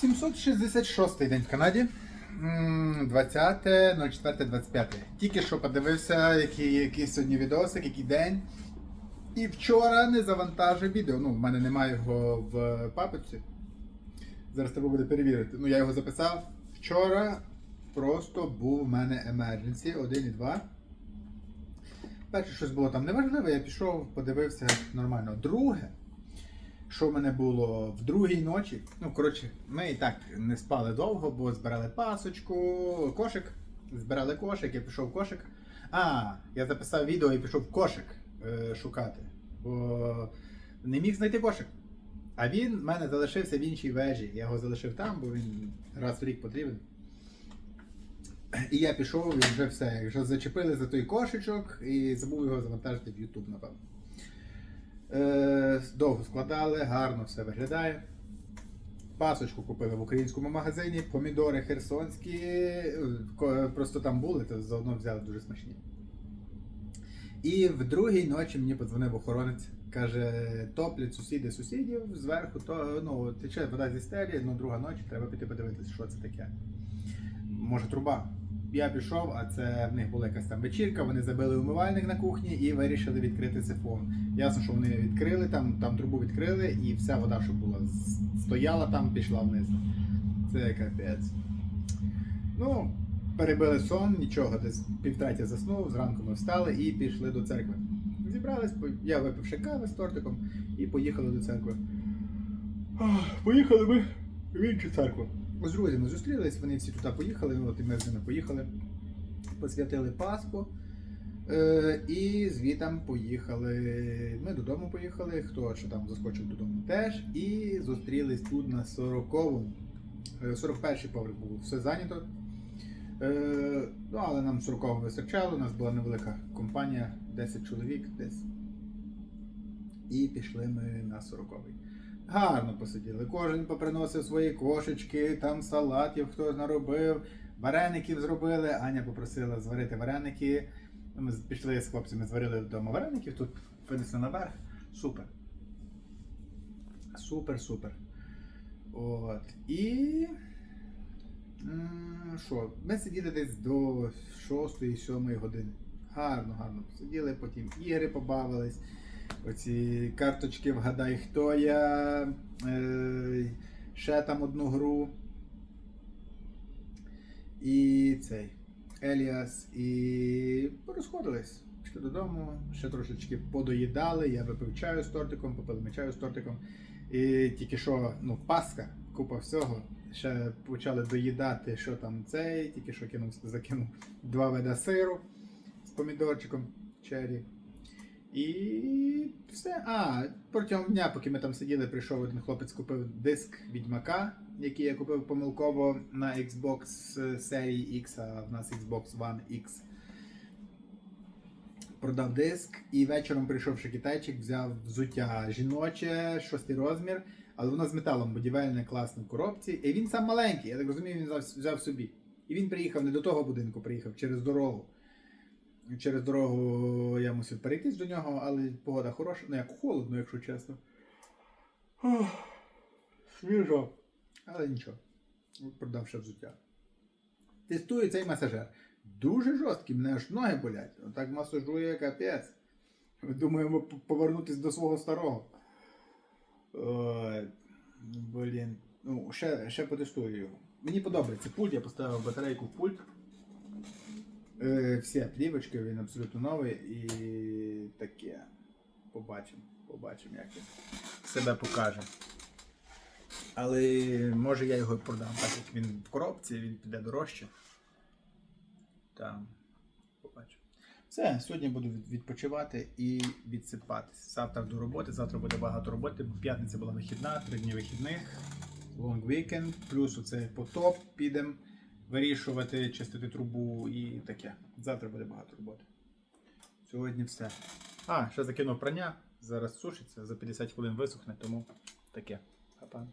766 день в Канаді. 20.04.25. Тільки що подивився, який, який сьогодні відосик, який день. І вчора не завантажив відео. Ну, в мене немає його в папці. Зараз треба буде перевірити. Ну, я його записав. Вчора просто був в мене emergency 1 і 2. Перше, щось було там неважливе, я пішов, подивився нормально. Друге, що в мене було в другій ночі. Ну, коротше, ми і так не спали довго, бо збирали пасочку, кошик. Збирали кошик, я пішов в кошик. А, я записав відео і пішов в кошик е, шукати. Бо не міг знайти кошик. А він в мене залишився в іншій вежі. Я його залишив там, бо він раз в рік потрібен. І я пішов і вже все. Вже зачепили за той кошечок і забув його завантажити в YouTube, напевно. Е, довго складали, гарно все виглядає. Пасочку купили в українському магазині, помідори херсонські, е, просто там були, то заодно взяли дуже смачні. І в другій ночі мені подзвонив охоронець, каже, топлять сусіди сусідів зверху, то ну, тече вода зі стелі, ну друга ночі, треба піти подивитися, що це таке. Може, труба. Я пішов, а це в них була якась там вечірка, вони забили умивальник на кухні і вирішили відкрити сифон. Ясно, що вони відкрили, там, там трубу відкрили, і вся вода, що була, стояла там, пішла вниз. Це капець. Ну, перебили сон, нічого, десь півтреті заснув, зранку ми встали і пішли до церкви. Зібрались, я випив ще кави з тортиком і поїхали до церкви. Поїхали ми в іншу церкву. З друзями зустрілись, вони всі туди поїхали, от і ми з ними поїхали, посвятили Пасху. Е, і звітам поїхали. Ми додому поїхали, хто ще там заскочив додому теж. І зустрілись тут на 40-му. Е, 41-й поверх був все зайнято. Е, ну, але нам 40-го вистачало, у нас була невелика компанія, 10 чоловік десь. І пішли ми на 40-й. Гарно посиділи. Кожен поприносив свої кошечки, там салатів хтось наробив, вареників зробили. Аня попросила зварити вареники. Ми пішли з хлопцями, зварили вдома вареників, тут винесли наверх. Супер. Супер, супер. От. І. Що? Ми сиділи десь до 6-7 години. Гарно, гарно посиділи, потім ігри побавились. Оці карточки вгадай, хто я. Е, ще там одну гру. І цей. Еліас. І розходились. Пішли додому, ще трошечки подоїдали. Я випив чаю з тортиком, попили чаю з тортиком. І тільки що, ну, Пасха, купа всього. Ще почали доїдати, що там цей, тільки що кинув, закинув два вида сиру з помідорчиком чері. І все. А, протягом дня, поки ми там сиділи, прийшов один хлопець, купив диск Відьмака, який я купив помилково на Xbox серії X, а в нас Xbox One X. Продав диск і вечором прийшов китайчик, взяв взуття жіноче, шостий розмір, але воно з металом будівельне, класне в коробці. І він сам маленький, я так розумію, він взяв собі. І він приїхав не до того будинку, приїхав через дорогу. Через дорогу я мусив перейти до нього, але погода хороша, ну як холодно, якщо чесно. Ох, Свіжо. Але нічого. Продав ще взуття. Тестую цей масажер. Дуже жорсткий, мене аж ноги болять. Отак масажує капець. Думаємо повернутися до свого старого. Ой, блін. Ну, ще, ще потестую його. Мені подобається пульт, я поставив батарейку в пульт. Е, всі плівочки, він абсолютно новий і таке. Побачимо, побачимо, як він себе покаже. Але може я його продам, так як він в коробці, він піде дорожче. Там, побачимо. Все, сьогодні буду відпочивати і відсипатись. Завтра до роботи, завтра буде багато роботи. П'ятниця була вихідна, три дні вихідних, long weekend, плюс оце потоп підемо вирішувати, чистити трубу і таке. Завтра буде багато роботи. Сьогодні все. А, ще закинув прання. Зараз сушиться, за 50 хвилин висохне, тому таке. Па-па.